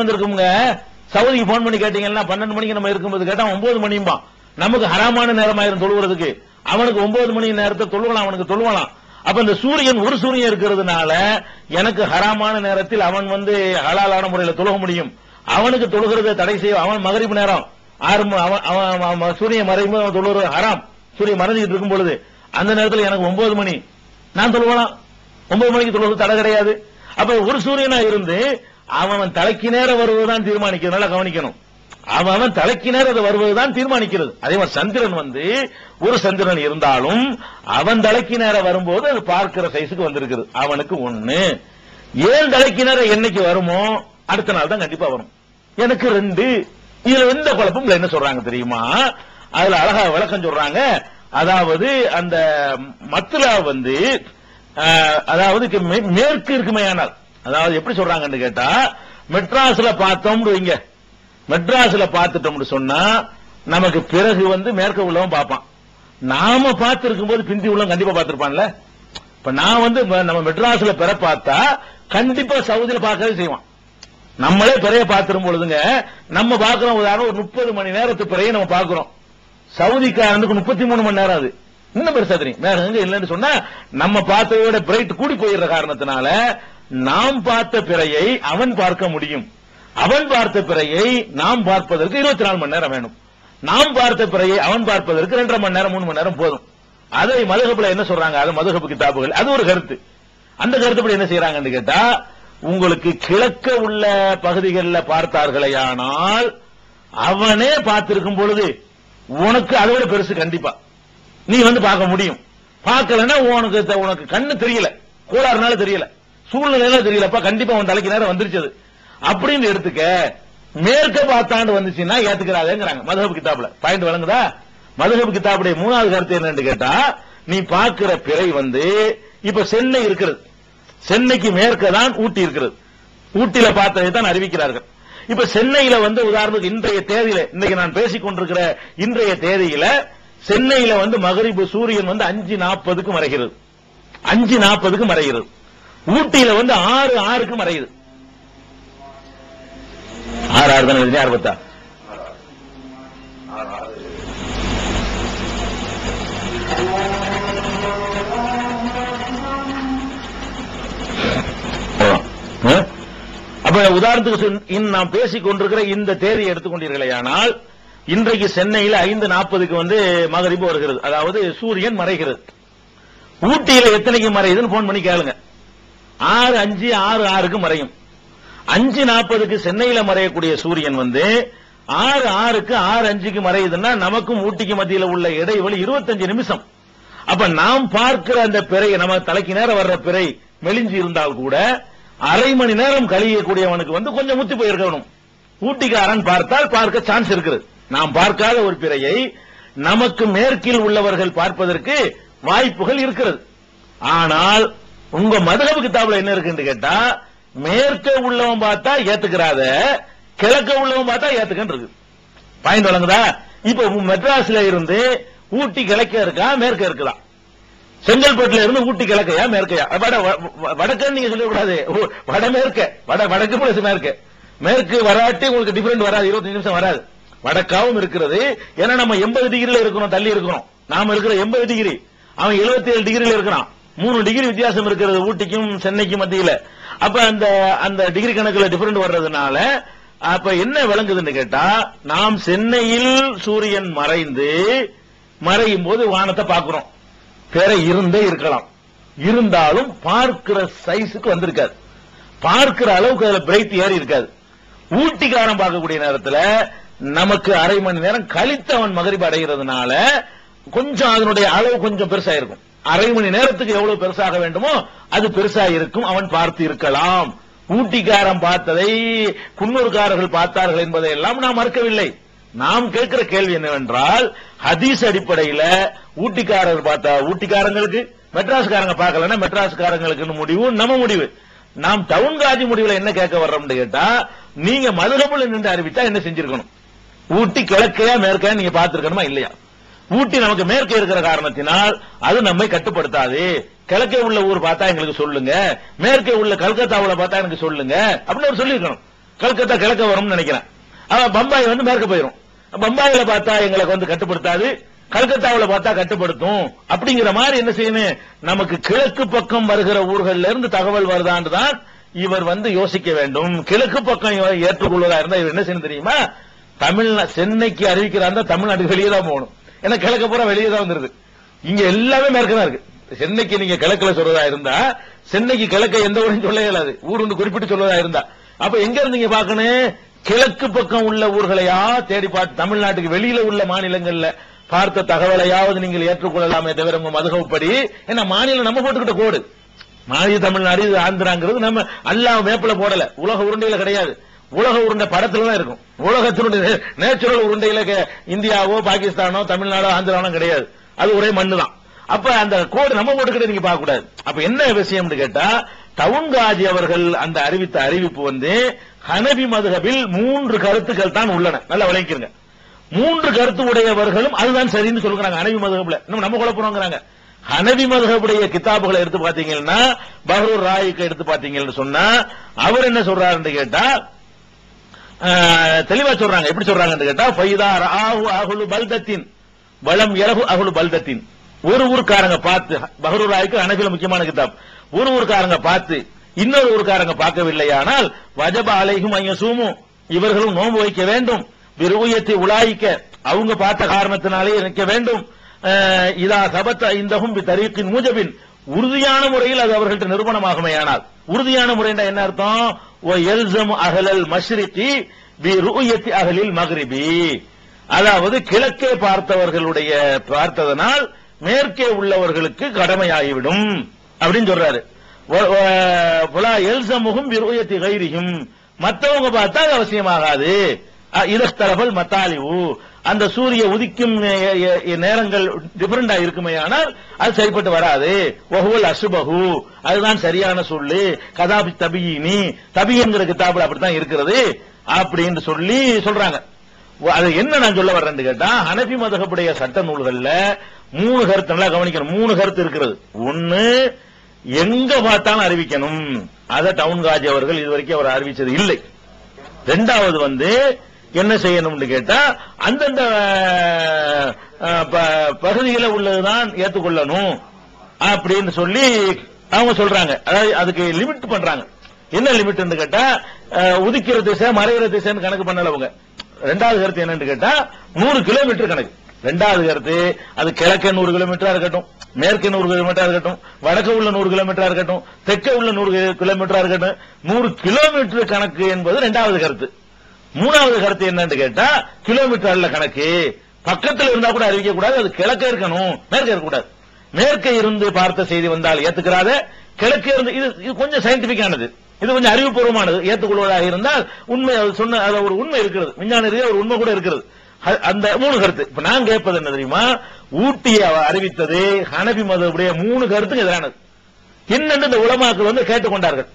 வந்திருக்குங்க சவுதிக்கு போன் பண்ணி கேட்டீங்கன்னா பன்னெண்டு மணிக்கு நம்ம இருக்கும்போது கேட்டா ஒன்பது மணியும்பா. நமக்கு ஹராமான நேரம் நேரமாயிரும் தொழுகிறதுக்கு அவனுக்கு ஒன்பது மணி நேரத்தை தொழுவலாம் அவனுக்கு தொழுவலாம். அப்ப இந்த சூரியன் ஒரு சூரியன் இருக்கிறதுனால எனக்கு ஹராமான நேரத்தில் அவன் வந்து ஹலாலான முறையில தொழுக முடியும். அவனுக்கு தொழுகிறத தடை செய்ய அவன் மகரிப்பு நேரம். ஆறு அவன் சூரியன் மறையும் அவன் தொழுகிறது ஹராம். சூரியன் மறைஞ்சிட்டு இருக்கும் பொழுது அந்த நேரத்தில் எனக்கு ஒன்பது மணி. நான் தொழுவலாம். ஒன்பது மணிக்கு தொழுவது தடை கிடையாது. அப்ப ஒரு சூரியனா இருந்து அவன் தலைக்கு நேரம் வருவதுதான் தீர்மானிக்கிறதுனால கவனிக்கணும். அவன் தலைக்கு நேரம் அது வருவதுதான் தீர்மானிக்கிறது. அதே மாதிரி சந்திரன் வந்து ஒரு சந்திரன் இருந்தாலும் அவன் தலைக்கு நேரம் வரும்போது அது பார்க்கிற சைஸுக்கு வந்திருக்குது. அவனுக்கு ஒண்ணு. ஏழு தலைக்கு நேரம் என்னைக்கு வருமோ அடுத்த நாள் தான் கண்டிப்பா வரும். எனக்கு ரெண்டு. இதுல எந்த குழப்பம் என்ன சொல்றாங்க தெரியுமா? அதுல அழகா விளக்கம் சொல்றாங்க. அதாவது அந்த மத்துலா வந்து அதாவது மே- மேற்கு இருக்குமையானால் அதாவது எப்படி சொல்றாங்கன்னு கேட்டா மெட்ராஸ்ல பார்த்தோம்னு வைங்க. மெட்ராஸ்ல பார்த்துட்டோம்னு சொன்னா நமக்கு பிறகு வந்து மேற்க உள்ளவன் பார்ப்பான். நாம பார்த்திருக்கும் போது பிந்தி உள்ளவன் கண்டிப்பா பார்த்திருப்பான்ல. இப்ப நான் வந்து நம்ம மெட்ராஸ்ல பெற பார்த்தா கண்டிப்பா சவுதியில பார்க்கவே செய்வான். நம்மளே பிறைய பார்த்திரும் பொழுதுங்க நம்ம பார்க்கிறோம் உதாரணம் ஒரு முப்பது மணி நேரத்து பிறையை நம்ம பார்க்கிறோம். சவுதிக்காரனுக்கு முப்பத்தி மூணு மணி நேரம் அது. இன்னும் பெருசா தெரியும். வேற எங்க இல்லைன்னு சொன்னா நம்ம பார்த்ததை விட பிரைட் கூடி போயிடுற காரணத்தினால நாம் பார்த்த பிறையை அவன் பார்க்க முடியும். அவன் பார்த்த பிறையை நாம் பார்ப்பதற்கு இருபத்தி நாலு மணி நேரம் வேணும். நாம் பார்த்த பிறையை அவன் பார்ப்பதற்கு ரெண்டரை மணி நேரம் மூணு மணி நேரம் போதும். அதை மதுகப்புல என்ன சொல்றாங்க? அது மதுகப்பு கிதாபுகள். அது ஒரு கருத்து. அந்த கருத்துப்படி என்ன செய்யறாங்கன்னு கேட்டா உங்களுக்கு கிழக்க உள்ள பகுதிகளில் பார்த்தார்களையானால் அவனே பார்த்திருக்கும் பொழுது உனக்கு அதை விட பெருசு கண்டிப்பா. நீ வந்து பார்க்க முடியும். பார்க்கலன்னா உனக்கு உனக்கு கண்ணு தெரியல. கோளாறுனால தெரியல. சூழ்நிலை தெரியலப்பா. கண்டிப்பா உன் தலைக்கு நேரம் வந்துருச்சது அப்படின்னு எடுத்துக்க மேற்க பார்த்தாண்டு வந்துச்சுன்னா ஏத்துக்கிறாதேங்கிறாங்க. மதுஹப் கிதாப்ல பாயிண்ட் வழங்குதா? மதுஹப் கிதாபுடைய மூணாவது கருத்து என்னன்னு கேட்டா நீ பாக்குற பிறை வந்து இப்ப சென்னை இருக்கிறது. சென்னைக்கு மேற்க தான் ஊட்டி இருக்கிறது. ஊட்டியில பார்த்ததை தான் அறிவிக்கிறார்கள். இப்ப சென்னையில வந்து உதாரணத்துக்கு இன்றைய தேதியில இன்னைக்கு நான் பேசிக் கொண்டிருக்கிற இன்றைய தேதியில சென்னையில வந்து மகரிபு சூரியன் வந்து அஞ்சு நாற்பதுக்கு மறைகிறது. அஞ்சு நாற்பதுக்கு மறைகிறது. ஊட்டியில வந்து ஆறு ஆறுக்கு மறையுது. ஆறு ஆறு தானே எழுதி, ஆ? அப்ப உதாரணத்துக்கு இன் நாம் பேசிக் கொண்டிருக்கிற இந்த தேதியை எடுத்துக்கொண்டீர்களேயானால் இன்றைக்கு சென்னையில் ஐந்து நாற்பதுக்கு வந்து மகரிப்பு வருகிறது. அதாவது சூரியன் மறைகிறது. ஊட்டியில எத்தனைக்கு மறையுதுன்னு போன் பண்ணி கேளுங்க. ஆறு அஞ்சு ஆறு ஆறுக்கு மறையும். அஞ்சு நாற்பதுக்கு சென்னையில மறையக்கூடிய சூரியன் வந்து ஆறு ஆறுக்கு ஆறு அஞ்சுக்கு மறையுதுன்னா நமக்கும் ஊட்டிக்கு மத்தியில் உள்ள இடைவெளி 25 நிமிஷம். அப்ப நாம் பார்க்கிற அந்த பிறை நம்ம தலைக்கு நேரம் வர்ற பிறை மெலிஞ்சு இருந்தால் கூட அரை மணி நேரம் கழியக்கூடியவனுக்கு வந்து கொஞ்சம் முத்தி போயிருக்கணும். ஊட்டிக்காரன் பார்த்தால் பார்க்க சான்ஸ் இருக்குது. நாம் பார்க்காத ஒரு பிறையை நமக்கு மேற்கில் உள்ளவர்கள் பார்ப்பதற்கு வாய்ப்புகள் இருக்கிறது. ஆனால் உங்க மதுகபு கிதாபுல என்ன இருக்குன்னு கேட்டா மேற்க உள்ளவன் பார்த்தா ஏத்துக்கிறாத கிழக்க உள்ளவன் பார்த்தா ஏத்துக்கன்னு இருக்கு. பாயிண்ட் வழங்குதா? இப்ப மெட்ராஸ்ல இருந்து ஊட்டி கிழக்க இருக்கா மேற்க இருக்குதா செங்கல்பட்டுல இருந்து ஊட்டி கிழக்கையா மேற்கையா? வட வ- வடக்குன்னு நீங்க சொல்லக்கூடாது வடமேற்க. வட வடக்கு பிளஸ் மேற்கு. மேற்கு வராட்டி உங்களுக்கு டிஃபரெண்ட் வராது. 25 நிமிஷம் வராது. வடக்காவும் இருக்கிறது. ஏன்னா நம்ம எண்பது டிகிரில இருக்கிறோம் தள்ளி இருக்கிறோம். நாம இருக்கிற எண்பது டிகிரி அவன் 77 ஏழு டிகிரில இருக்கிறான். மூணு டிகிரி வித்தியாசம் இருக்கிறது ஊட்டிக்கும் சென்னைக்கும் மத்தியில. அப்ப அந்த அந்த டிகிரி கணக்குல டிஃபரெண்ட் வர்றதுனால அப்ப என்ன விளங்குதுன்னு கேட்டா நாம் சென்னையில் சூரியன் மறைந்து மறையும் போது வானத்தை பார்க்கிறோம். பிற இருந்தே இருக்கலாம். இருந்தாலும் பார்க்கிற சைஸுக்கு வந்திருக்காது. பார்க்கிற அளவுக்கு அதுல பிரைட் ஏறி இருக்காது. ஊட்டிக்காரன் பார்க்கக்கூடிய நேரத்தில் நமக்கு அரை மணி நேரம் கழித்து அவன் மகரிப்பு அடைகிறதுனால கொஞ்சம் அதனுடைய அளவு கொஞ்சம் பெருசாயிருக்கும். அரை மணி நேரத்துக்கு எவ்வளவு பெருசாக வேண்டுமோ அது பெருசா இருக்கும். அவன் பார்த்து இருக்கலாம். ஊட்டிக்காரன் பார்த்ததை குன்னூர்காரர்கள் பார்த்தார்கள் என்பதை எல்லாம் நாம் மறுக்கவில்லை. நாம் கேட்கிற கேள்வி என்னவென்றால் ஹதீஸ் அடிப்படையில ஊட்டிக்காரர் பார்த்தா ஊட்டிக்காரங்களுக்கு மெட்ராஸ்காரங்க பார்க்கலன்னா மெட்ராஸ்காரங்களுக்கு முடிவு நம்ம முடிவு. நாம் டவுன் காதி முடிவுல என்ன கேட்க வர்றோம்னு கேட்டா நீங்க மதுரமுள்ள நின்று அறிவித்தா என்ன செஞ்சிருக்கணும்? ஊட்டி கிழக்கையா மேற்கையா நீங்க பார்த்திருக்கணுமா? இல்லையா? ஊட்டி நமக்கு மேற்கே இருக்கிற காரணத்தினால் அது நம்மை கட்டுப்படுத்தாது. கிழக்கே உள்ள ஊர் பார்த்தா எங்களுக்கு சொல்லுங்க. மேற்கே உள்ள கல்கத்தாவுல பார்த்தா எனக்கு சொல்லுங்க. அப்படின்னு அவர் சொல்லியிருக்கணும். கல்கத்தா கிழக்க வரும்னு நினைக்கிறேன். அவன் பம்பாய் வந்து மேற்க போயிடும் பம்பாயில பார்த்தா எங்களுக்கு வந்து கட்டுப்படுத்தாது. கல்கத்தாவில் பார்த்தா கட்டுப்படுத்தும். அப்படிங்கிற மாதிரி என்ன செய்யணும்? நமக்கு கிழக்கு பக்கம் வருகிற ஊர்கள்ல இருந்து தகவல் வருதான்னு தான் இவர் வந்து யோசிக்க வேண்டும். கிழக்கு பக்கம் ஏற்றுக்கொள்வதா இருந்தா இவர் என்ன செய்யணும் தெரியுமா? தமிழ்நா சென்னைக்கு அறிவிக்கிறாருந்தா தமிழ்நாட்டுக்கு வெளியே தான் போகணும். ஏன்னா கிழக்க பூரா வெளியே தான் வந்துருது. இங்க எல்லாமே மேற்கு தான் இருக்கு. சென்னைக்கு நீங்க கிழக்குல சொல்றதா இருந்தா சென்னைக்கு கிழக்க எந்த ஊரும் சொல்ல இயலாது. ஊர் ஒன்று குறிப்பிட்டு சொல்றதா இருந்தா. அப்ப எங்க இருந்தீங்க பாக்கணும் பார்க்கணும்? கிழக்கு பக்கம் உள்ள ஊர்களையா தேடி பார்த்து தமிழ்நாட்டுக்கு வெளியில உள்ள மாநிலங்கள்ல பார்த்த தகவலையாவது நீங்கள் ஏற்றுக்கொள்ளலாமே தவிர உங்க மதுகப்படி ஏன்னா மாநிலம் நம்ம போட்டுக்கிட்ட கோடு. மாநில தமிழ்நாடு இது ஆந்திராங்கிறது நம்ம அல்லா மேப்பில போடல. உலக உருண்டையில கிடையாது. உலக உருண்டை படத்துல தான் இருக்கும். உலகத்தினுடைய நேச்சுரல் உருண்டையில இந்தியாவோ பாகிஸ்தானோ தமிழ்நாடோ ஆந்திரானோ கிடையாது. அது ஒரே மண்ணு தான் அப்ப அந்த கோடு நம்ம போட்டுக்கிட்ட நீங்க பார்க்க கூடாது அப்ப என்ன விஷயம்னு கேட்டா டவுன் அவர்கள் அந்த அறிவித்த அறிவிப்பு வந்து ஹனபி மதுகபில் மூன்று கருத்துக்கள் தான் உள்ளன. நல்லா விளங்கிக்கிறங்க மூன்று கருத்து உடையவர்களும் அதுதான் சரின்னு சொல்லுறாங்க ஹனபி மதுகபில் இன்னும் நம்ம குழப்பறோங்கிறாங்க ஹனவி மதுகபுடைய கிதாபுகளை எடுத்து பாத்தீங்கன்னா பஹரூர் ராய்க்கு எடுத்து பாத்தீங்கன்னு சொன்னா அவர் என்ன சொல்றாருன்னு கேட்டா தெளிவா சொல்றாங்க. எப்படி சொல்றாங்கன்னு கேட்டா ஃபைதா ராஹு அகுலு பல்தத்தின். வளம் இரகு அகுலு பல்தத்தின். ஒரு ஊருக்காரங்க பார்த்து பஹரூர் ராய்க்கு முக்கியமான கிதாப். ஒரு ஊருக்காரங்க பார்த்து இன்னொரு ஊருக்காரங்க பார்க்கவில்லையானால் வஜப அலைகும் ஐயசூமும் இவர்களும் நோன்பு வைக்க வேண்டும். விருவியத்தை உலாய்க்க அவங்க பார்த்த காரணத்தினாலே நிற்க வேண்டும். இதா சபத்த இந்தகும் தரீக்கின் மூஜபின். உறுதியான முறையில் அது அவர்கள்ட்ட நிறுவனமாகுமையானால் உறுதியான முறைன்னா என்ன அர்த்தம்? ஓ எல்சம் அகலல் மஷ்ரிகி பி ரூயத்தி அகலில் மகரிபி. அதாவது கிழக்கே பார்த்தவர்களுடைய பார்த்ததனால் மேற்கே உள்ளவர்களுக்கு கடமையாகிவிடும். அப்படின்னு சொல்றாரு. எல்சமுகும் விருயத்தி கைரியும் மத்தவங்க பார்த்தா அது அவசியமாகாது. இதஸ்தரபல் மத்தாலிவு. அந்த சூரிய உதிக்கும் நேரங்கள் டிஃபரெண்டா இருக்குமே ஆனால் அது சரிப்பட்டு வராது. ஒஹுவல் அசுபகு அதுதான் சரியான சொல்லு. கதாபி தபியினி. தபிங்கிற கிதாபில் அப்படித்தான் இருக்கிறது அப்படின்னு சொல்லி சொல்றாங்க. அது என்ன நான் சொல்ல வர்றேன்னு கேட்டா ஹனபி மதகப்புடைய சட்ட நூல்கள்ல மூணு கருத்து நல்லா கவனிக்கணும். மூணு கருத்து இருக்கிறது. ஒன்னு எங்க பார்த்தாலும் அறிவிக்கணும். அத டவுன் காஜி அவர்கள் இதுவரைக்கும் அவர் அறிவிச்சது இல்லை. ரெண்டாவது வந்து என்ன செய்யணும்னு கேட்டா அந்தந்த அஹ், பகுதியில உள்ளதுதான் ஏத்துக்கொள்ளணும் அப்படின்னு சொல்லி அவங்க சொல்றாங்க. அதாவது அதுக்கு லிமிட் பண்றாங்க. என்ன லிமிட்னு கேட்டா உதிக்கிற திசை மறைகிற திசைன்னு கணக்கு பண்ணல அவங்க. ரெண்டாவது கருத்து என்னன்னு கேட்டா நூறு கிலோமீட்டர் கணக்கு. ரெண்டாவது கருத்து அது கிழக்கே நூறு கிலோமீட்டரா இருக்கட்டும் மேற்கே நூறு கிலோமீட்டரா இருக்கட்டும் வடக்கு உள்ள நூறு கிலோமீட்டரா இருக்கட்டும் தெற்க உள்ள நூறு கிலோமீட்டரா இருக்கட்டும் நூறு கிலோமீட்டர் கணக்கு என்பது ரெண்டாவது கருத்து. மூணாவது கருத்து என்னன்னு கேட்டா கிலோமீட்டர்ல கணக்கு. பக்கத்துல இருந்தா கூட அறிவிக்க கூடாது அது கிழக்கே இருக்கணும். மேற்கே இருக்கக்கூடாது மேற்கே இருந்து பார்த்த செய்தி வந்தால் ஏத்துக்கிறாத கிழக்கே இருந்து இது இது கொஞ்சம் சயின்டிபிக் ஆனது. இது கொஞ்சம் அறிவுபூர்வமானது. ஏத்துக்கொள்வதாக இருந்தால் உண்மை அது சொன்ன அது ஒரு உண்மை இருக்கிறது. விஞ்ஞான ரீதியாக ஒரு உண்மை கூட இருக்கிறது அந்த மூணு கருத்து. இப்ப நான் கேட்பது என்ன தெரியுமா? ஊட்டியை அவ அறிவித்தது ஹனபி மதவுடைய மூணு கருத்துக்கு எதிரானது. என்னன்னு இந்த உலமாக்கள் வந்து கேட்டுக்கொண்டார்கள்.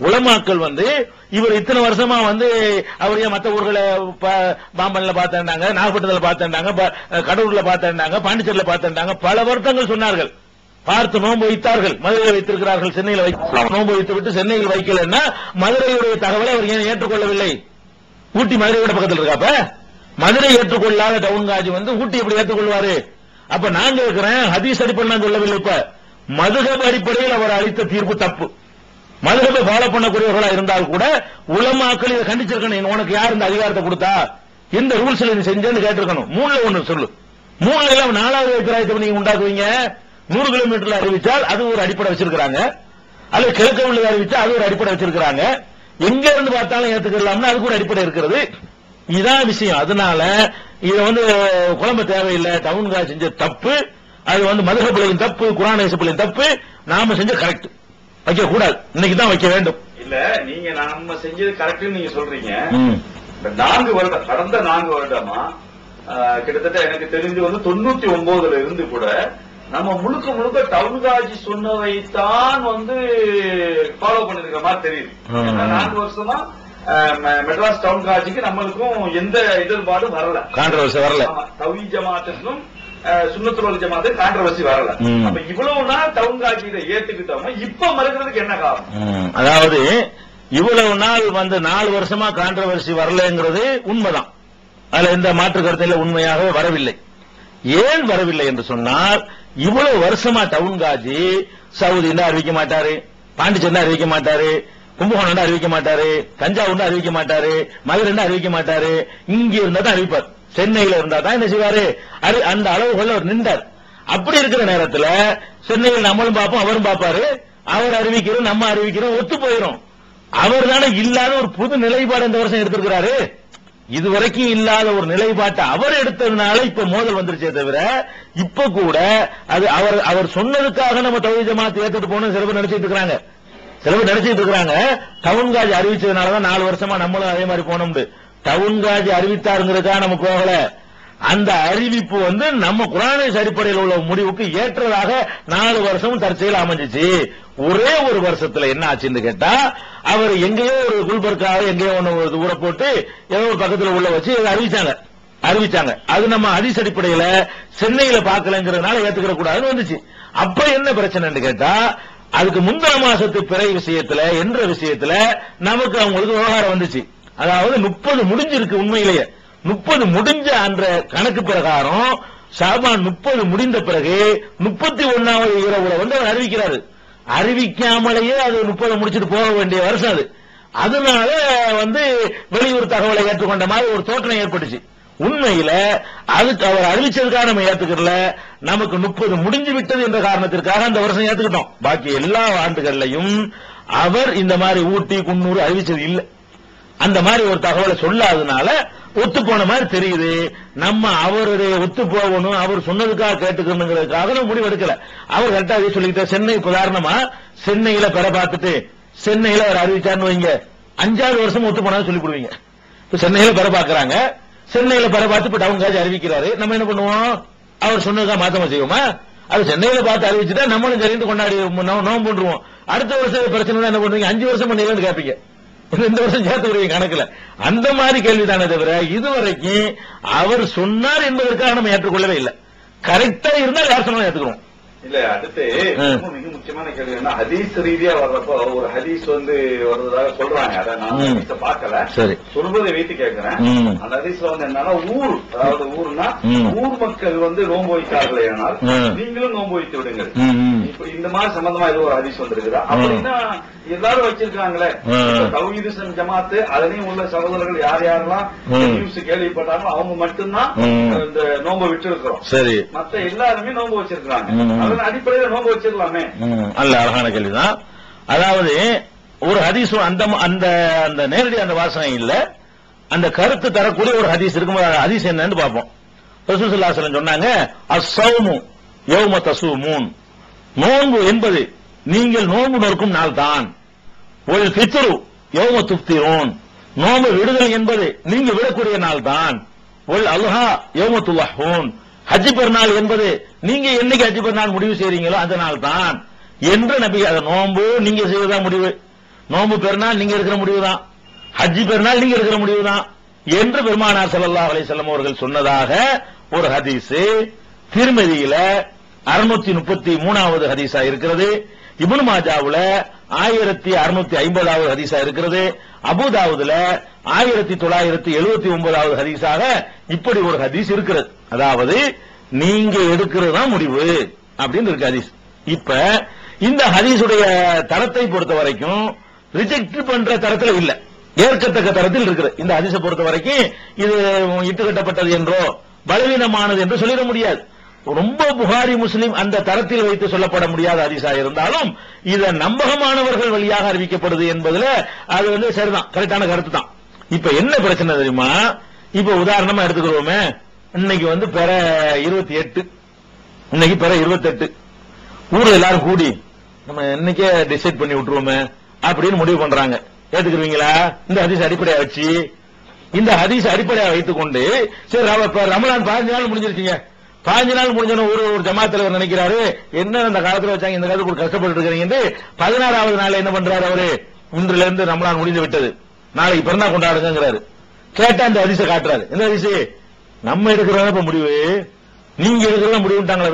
உலமாக்கள் வந்து இவர் இத்தனை வருஷமா வந்து அவர் ஏன் மத்த ஊர்களை பாம்பன்ல பார்த்தேன்டாங்க நாகப்பட்டினத்துல பார்த்தேன்டாங்க ப- கடலூர்ல பார்த்தேன்டாங்க பாண்டிச்சேரியில் பார்த்தேன்டாங்க பல வருத்தங்கள் சொன்னார்கள். பார்த்து நோன்பு வைத்தார்கள். மதுரையில் வைத்திருக்கிறார்கள் சென்னையில் வைத்து நோன்பு வைத்து விட்டு சென்னையில் வைக்கலன்னா மதுரையுடைய தகவலை அவர் ஏன் ஏற்றுக்கொள்ளவில்லை? ஊட்டி மதுரையோட பக்கத்தில் இருக்காப்ப மதுரை ஏற்றுக்கொள்ளாத டவுன் காஜி வந்து ஊட்டி எப்படி ஏற்றுக்கொள்வாரு? அப்ப நான் கேட்கிறேன் ஹதீஸ் அடிப்படை நான் சொல்லவில்லை இப்ப. மதுகப் அடிப்படையில் அவர் அளித்த தீர்ப்பு தப்பு. மதுகபை ஃபாலோ பண்ணக்கூடியவர்களா இருந்தால் கூட உலமாக்கள் இதை கண்டிச்சிருக்கணும். உனக்கு யார் இந்த அதிகாரத்தை கொடுத்தா? இந்த ரூல்ஸ் நீ செஞ்சேன்னு கேட்டிருக்கணும். மூணுல ஒண்ணு சொல்லு. மூணுல எல்லாம் நாலாவது அபிப்பிராயத்தை நீங்க உண்டாக்குவீங்க? நூறு கிலோமீட்டர்ல அறிவிச்சால் அது ஒரு அடிப்படை வச்சிருக்கிறாங்க. அல்லது கிழக்கு உள்ள அறிவிச்சா அது ஒரு அடிப்படை வச்சிருக்கிறாங்க. எங்க இருந்து பார்த்தாலும் ஏத்துக்கலாம்னா அதுக்கு ஒரு அடிப்படை இருக்கிறது. இதான் விஷயம். அதனால இத வந்து குழம்ப தேவையில்லை. டவுன் செஞ்ச தப்பு. அது வந்து மதுகப்பிள்ளையின் தப்பு குரான் பிள்ளையின் தப்பு. நாம செஞ்ச கரெக்ட் வைக்க கூடாது இன்னைக்கு தான் வைக்க வேண்டும். இல்ல நீங்க நம்ம செஞ்சது கரெக்ட்னு நீங்க சொல்றீங்க. இந்த நான்கு வருடம் கடந்த நான்கு வருடமா கிட்டத்தட்ட எனக்கு தெரிஞ்சு வந்து தொண்ணூத்தி ஒன்பதுல இருந்து கூட நம்ம முழுக்க முழுக்க டவுன் காஜி சொன்னதை தான் வந்து ஃபாலோ பண்ணிருக்கிற மாதிரி தெரியுது. நான்கு வருஷமா மெட்ராஸ் டவுன் காஜிக்கு நம்மளுக்கும் எந்த எதிர்பார்டும் வரல. கான்ட்ரவர்சி வரல. ஆமா, தௌஹீத் வல் ஜமாத்து கான்ட்ரவர்சி வரல. அப்ப இவ்வளவு நாள் டவுன் காட்சி இதை ஏத்துக்கிட்டவங்க இப்ப மறுக்கிறதுக்கு என்ன காரணம்? அதாவது இவ்வளவு நாள் வந்து நாலு வருஷமா கான்ட்ரவர்சி வரலங்கிறது உண்மைதான். அதுல எந்த மாற்று கருத்தில உண்மையாகவே வரவில்லை. ஏன் வரவில்லை என்று சொன்னால் இவ்வளவு வருஷமா டவுன் காஜி சவுதின்னு அறிவிக்க மாட்டாரு பாண்டிச்சேரி அறிவிக்க மாட்டாரு கும்பகோணம் அறிவிக்க மாட்டாரு தஞ்சாவூர் அறிவிக்க மாட்டாரு மதுரை அறிவிக்க மாட்டாரு இங்க இருந்தா தான் அறிவிப்பார். சென்னையில இருந்தா தான் என்ன செய்வாரு? அந்த அளவுகள் அவர் நின்றார். அப்படி இருக்கிற நேரத்துல சென்னையில் நம்மளும் பார்ப்போம் அவரும் பார்ப்பாரு. அவர் அறிவிக்கிறோம் நம்ம அறிவிக்கிறோம் ஒத்து போயிரும். அவர் தானே இல்லாத ஒரு புது நிலைப்பாடு இந்த வருஷம் எடுத்திருக்கிறாரு. இதுவரைக்கும் இல்லாத ஒரு நிலைப்பாட்டை அவர் எடுத்ததுனால இப்ப மோதல் வந்துருச்சே தவிர இப்ப கூட அது அவர் அவர் சொன்னதுக்காக நம்ம தொழில் ஜமாத்து ஏத்துட்டு போகணும் சில பேர் நினைச்சிட்டு இருக்கிறாங்க. சில பேர் நினைச்சிட்டு இருக்கிறாங்க. டவுன் காஜ் அறிவிச்சதுனாலதான் நாலு வருஷமா நம்மளும் அதே மாதிரி போனோம்னு. டவுன் காஜ் அறிவித்தாருங்கிறதுக்காக நம்ம போகல. அந்த அறிவிப்பு வந்து நம்ம குரானிஸ் அடிப்படையில் உள்ள முடிவுக்கு ஏற்றதாக நாலு வருஷமும் தற்செயல் அமைஞ்சிச்சு. ஒரே ஒரு வருஷத்துல என்ன ஆச்சுன்னு கேட்டா அவர் எங்கேயோ ஒரு குல்பர்க்காக எங்கேயோ ஒன்று ஒரு ஊரை போட்டு ஏதோ ஒரு பக்கத்தில் உள்ள வச்சு அறிவிச்சாங்க. அறிவிச்சாங்க. அது நம்ம ஹதீஸ் அடிப்படையில சென்னையில பாக்கலங்கிறதுனால ஏத்துக்கிற கூடாதுன்னு வந்துச்சு. அப்ப என்ன பிரச்சனைன்னு கேட்டா அதுக்கு முந்தின மாசத்து பிறை விஷயத்துல என்ற விஷயத்துல நமக்கு அவங்களுக்கு விவகாரம் வந்துச்சு. அதாவது முப்பது முடிஞ்சிருக்கு உண்மையிலேயே. முப்பது முடிஞ்ச அந்த கணக்கு பிரகாரம் ஷாபான் முப்பது முடிந்த பிறகு முப்பத்தி ஒன்னாவது இரவுல வந்து அவர் அறிவிக்கிறாரு. அறிவிக்காமலேயே அது முப்பது முடிச்சிட்டு போக வேண்டிய வருஷம் அது. அதனால வந்து வெளியூர் தகவலை ஏற்றுக்கொண்ட மாதிரி ஒரு தோற்றம் ஏற்பட்டுச்சு. உண்மையில அதுக்கு அவர் அறிவிச்சதுக்காக நம்ம ஏத்துக்கல நமக்கு முப்பது முடிஞ்சு விட்டது என்ற காரணத்திற்காக அந்த வருஷம் ஏத்துக்கிட்டோம். பாக்கி எல்லா ஆண்டுகள்லையும் அவர் இந்த மாதிரி ஊட்டி குன்னூர் அறிவிச்சது இல்லை. அந்த மாதிரி ஒரு தகவலை சொல்லாதனால ஒத்து போன மாதிரி தெரியுது. நம்ம அவருடைய ஒத்து போகணும் அவர் சொன்னதுக்காக கேட்டுக்கணுங்கிறதுக்காக நம்ம முடிவு எடுக்கல. அவர் கரெக்டா அதே சொல்லிக்கிட்ட சென்னை உதாரணமா சென்னையில பெற பார்த்துட்டு சென்னையில அவர் அறிவிச்சார்னு வைங்க. அஞ்சாவது வருஷம் ஒத்து போனாலும் சொல்லி கொடுவீங்க இப்ப சென்னையில பெற பாக்குறாங்க சென்னையில பெற பார்த்து இப்ப டவுன் காஜ் அறிவிக்கிறாரு. நம்ம என்ன பண்ணுவோம்? அவர் சொன்னதுக்காக மாத்தமா செய்வோமா? அது சென்னையில பார்த்து அறிவிச்சுட்டா நம்மளும் சரின்னு கொண்டாடி நோ- பண்ணுவோம் அடுத்த வருஷம் பிரச்சனை தான் என்ன பண்ணுவீங்க? அஞ்சு வருஷம் பண்ணீங்கன்னு கேட்பீங்க இந்த வருஷம் சேர்த்து வருவீங்க கணக்குல. அந்த மாதிரி கேள்விதானே தவிர இதுவரைக்கும் அவர் சொன்னார் என்பதற்காக நம்ம ஏற்றுக்கொள்ளவே இல்லை. கரெக்டா இருந்தால் யார் சொன்னாலும் ஏத்துக்கிறோம் இல்ல அடுத்து மிக முக்கியமான கேள்வி என்ன ஹதீஸ் ரீதியா வர்றப்போ ஒரு ஹதீஸ் வந்து வர்றதாக சொல்றாங்க அத நான் பார்க்கல சரி. சொல்வதை வைத்து கேட்கிறேன். அந்த ஹதீஸ்ல வந்து என்னன்னா ஊர் அதாவது ஊர்னா. ஊர் மக்கள் வந்து நோன்பு வைத்தார்களே ஆனால் ம். நீங்களும் நோன்பு வைத்து விடுங்கள். இப்ப இந்த மாதிரி சம்பந்தமா ஏதோ ஒரு ஹதீஸ் வந்திருக்குதா அப்படின்னா எல்லாரும் வச்சிருக்காங்களே தௌஹீது ஜமாத்து அதுலயும் உள்ள சகோதரர்கள் யார் யாரெல்லாம். நியூஸ் கேள்விப்பட்டாங்களோ அவங்க மட்டும்தான். இந்த நோன்பை விட்டு இருக்கிறோம் சரி மத்த எல்லாருமே நோன்பு வச்சிருக்காங்க. அதன் அடிப்படையில நோன்பு வச்சிடலாமே அல்ல அழகான கேள்விதான். அதாவது ஒரு ஹதீஸ் அந்த அந்த அந்த நேரடி அந்த வாசனை இல்ல. அந்த கருத்து தரக்கூடிய ஒரு ஹதீஸ் இருக்கும் ஹதீஸ் என்னன்னு பார்ப்போம். ரசூலுல்லாஹி சொன்னாங்க அஸ்ஸௌமு யௌம தஸூமூன் நோன்பு என்பது நீங்கள் நோன்பு நோக்கும் நாள் தான் ஒரு பித்ரு யோம துஃப்திரூன். நோன்பு விடுதல் என்பது நீங்க விடக்கூடிய நாள் தான் ஒல் அல்ஹா யௌம துல்லஹூன். ஹஜ் பெருநாள் என்பது நீங்க என்னைக்கு ஹஜ் பெருநாள் முடிவு செய்றீங்களோ அந்த நாள் தான். என்று நபி அத நோன்பு நீங்க செய்வதுதான் முடிவு? நோன்பு பெருநாள் நீங்க இருக்கிற முடிவு தான். ஹஜ் பெருநாள் நீங்க இருக்கிற முடிவு தான். என்று பெருமானார் சல்லா அலைஹி வஸல்லம் அவர்கள் சொன்னதாக ஒரு ஹதீஸ். திருமதியில அறுநூத்தி முப்பத்தி மூணாவது ஹதீஸா இருக்கிறது. இபுன் மாஜாவுல ஆயிரத்தி அறுநூத்தி ஐம்பதாவது ஹதீஸா இருக்கிறது. அபுதாவுதுல ஆயிரத்தி தொள்ளாயிரத்தி எழுபத்தி ஒன்பதாவது ஹதீஸாக இப்படி ஒரு ஹதீஸ் இருக்கிறது. அதாவது நீங்க எடுக்கிறது தான் முடிவு அப்படின்னு இருக்கு ஹதீஸ். இப்ப இந்த ஹதீஸுடைய தரத்தை பொறுத்த வரைக்கும் ரிஜெக்ட் பண்ற தரத்தில் இல்ல. ஏற்கத்தக்க தரத்தில் இருக்குது. இந்த ஹதீஸை பொறுத்த வரைக்கும் இது இட்டுக்கட்டப்பட்டது என்றோ பலவீனமானது என்று சொல்லிட முடியாது. ரொம்ப புகாரி முஸ்லீம் அந்த தரத்தில் வைத்து சொல்லப்பட முடியாத ஹதீஸா இருந்தாலும் இத நம்பகமானவர்கள் வழியாக அறிவிக்கப்படுது என்பதுல அது வந்து சரிதான். கரெக்டான கருத்து தான் இப்ப என்ன பிரச்சனை தெரியுமா? இப்ப உதாரணமா எடுத்துக்கிறோமே. இன்னைக்கு வந்து பெற இருபத்தி எட்டு. இன்னைக்கு பெற இருபத்தெட்டு ஊர்ல எல்லாரும் கூடி நம்ம இன்னைக்கே டிசைட் பண்ணி விட்டுருவோமே அப்படின்னு முடிவு பண்றாங்க. ஏத்துக்கிறீங்களா? இந்த ஹதீஸ் அடிப்படையா வச்சு இந்த ஹதீஸ் அடிப்படையா வைத்துக்கொண்டு சரி ரம- ரமலான் பதினஞ்சு நாள் முடிஞ்சிருச்சுங்க. பதினஞ்சு நாள் முடிஞ்சோன்னு ஒரு ஒரு ஜமாத் தலைவர் நினைக்கிறாரு என்ன அந்த காலத்துல வச்சாங்க இந்த காலத்துல கஷ்டப்பட்டு இருக்கிறீங்க? பதினாறாவது நாள் என்ன பண்றாரு அவரு? இன்றுல இருந்து ரமலான் முடிந்து விட்டது. நாளைக்கு பிறந்தா கொண்டாடுங்கிறாரு கேட்டா இந்த ஹதீஸை காட்டுறாரு. இந்த ஹதீஸ்? நம்ம எடுக்கிறதா இப்ப முடிவு? நீங்க எடுக்கிறதா முடிவுட்டாங்களா